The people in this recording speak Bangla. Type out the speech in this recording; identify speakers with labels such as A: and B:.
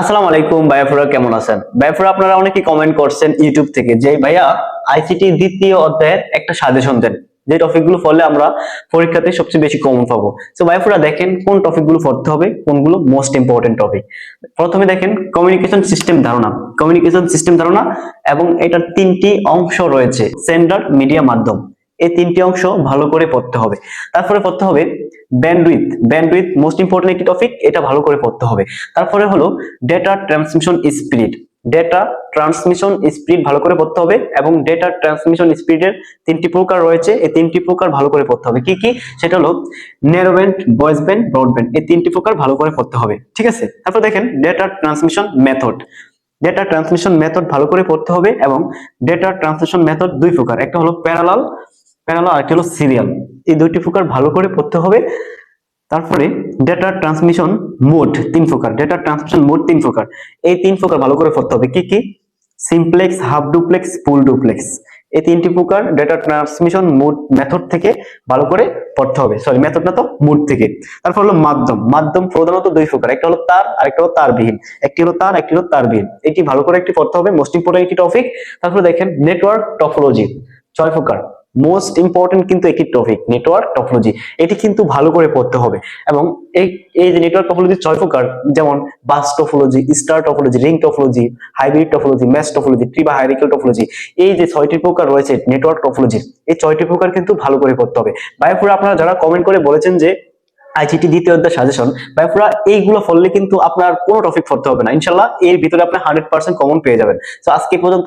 A: আসসালামু আলাইকুম ভাইয়াফুরা কেমন আছেন? ভাইয়াফুরা আপনারা অনেকেই কমেন্ট করছেন ইউটিউব থেকে যে, ভাইয়া আইসিটি দ্বিতীয় অধ্যায়ের একটা সাজেশন দেন। যে টপিকগুলো পড়লে আমরা পরীক্ষাতে সবচেয়ে বেশি কমন পাবো। তো ভাইয়াফুরা দেখেন কোন টপিকগুলো পড়তে হবে, কোনগুলো মোস্ট ইম্পর্টেন্ট টপিক প্রথমে দেখেন কমিউনিকেশন সিস্টেম ধারণা। কমিউনিকেশন সিস্টেম ধারণা এবং এটার তিনটি অংশ রয়েছে সেন্ডার মিডিয়া মাধ্যম। এই তিনটি অংশ ভালো করে পড়তে হবে। তারপরে পড়তে হবে ব্যান্ডউইথ ব্যান্ডউইথ মোস্ট ইম্পর্টেন্ট একটি টপিক এটা ভালো করে পড়তে হবে। তারপরে হলো data transmission speed data transmission speed ভালো করে পড়তে হবে এবং ডেটা ট্রান্সমিশন স্পিডের তিনটি প্রকার রয়েছে। এই তিনটি প্রকার ভালো করে পড়তে হবে। কি কি? সেটা হলো narrow band voice band broadband এই তিনটি প্রকার ভালো করে পড়তে হবে। ঠিক আছে? তারপর দেখেন data transmission method data transmission method ভালো করে পড়তে হবে এবং ডেটা ট্রান্সমিশন মেথড দুই প্রকার। একটা হলো প্যারালাল প্যারালাল আর একটা হলো সিরিয়াল। এই দুইটি প্রকার ভালো করে পড়তে হবে। তারপরে ডেটা ট্রান্সমিশন মোড তিন প্রকার। ডেটা ট্রান্সমিশন মোড তিন প্রকার। এই তিন প্রকার ভালো করে পড়তে হবে। কি কি? Simplex half duplex full duplex এই তিনটি প্রকার ডেটা ট্রান্সমিশন মোড মেথড থেকে ভালো করে পড়তে হবে। সরি মেথড না তো মোড থেকে। তারপর হলো মাধ্যম। মাধ্যম প্রধানত দুই প্রকার। একটা হলো তার, আরেকটা হলো তারবিহীন। একটি হলো তার, একটি হলো তারবিহীন। এটি ভালো করে একটি পড়তে হবে। মোস্ট ইম্পর্টেন্ট একটি টপিক তারপরে দেখেন নেটওয়ার্ক টপোলজি ছয় প্রকার। মোস্ট ইম্পর্টেন্ট কিন্তু একটি টপিক নেটওয়ার্ক টপোলজি এটি কিন্তু ভালো করে পড়তে হবে। এবং এই এই যে নেটওয়ার্ক টপোলজি ছয় প্রকার, যেমন bus topology star topology ring topology hybrid topology mesh topology tree বা হাইরিকেল টপোলজি এই যে ছয়টি প্রকার রয়েছে নেটওয়ার্ক টপোলজি এই ছয়টি প্রকার কিন্তু ভালো করে পড়তে হবে। ভাইপুরা আপনারা যারা কমেন্ট করে বলেছেন যে আইসিটি দ্বিতীয় অধ্যায় সাজেশন ভাইপুরা এইগুলো পড়লে কিন্তু আপনার কোনো টপিক পড়তে হবে না। ইনশাল্লাহ এর ভিতরে আপনি হান্ড্রেড পার্সেন্ট কমন পেয়ে যাবেন। তো আজকে পর্যন্ত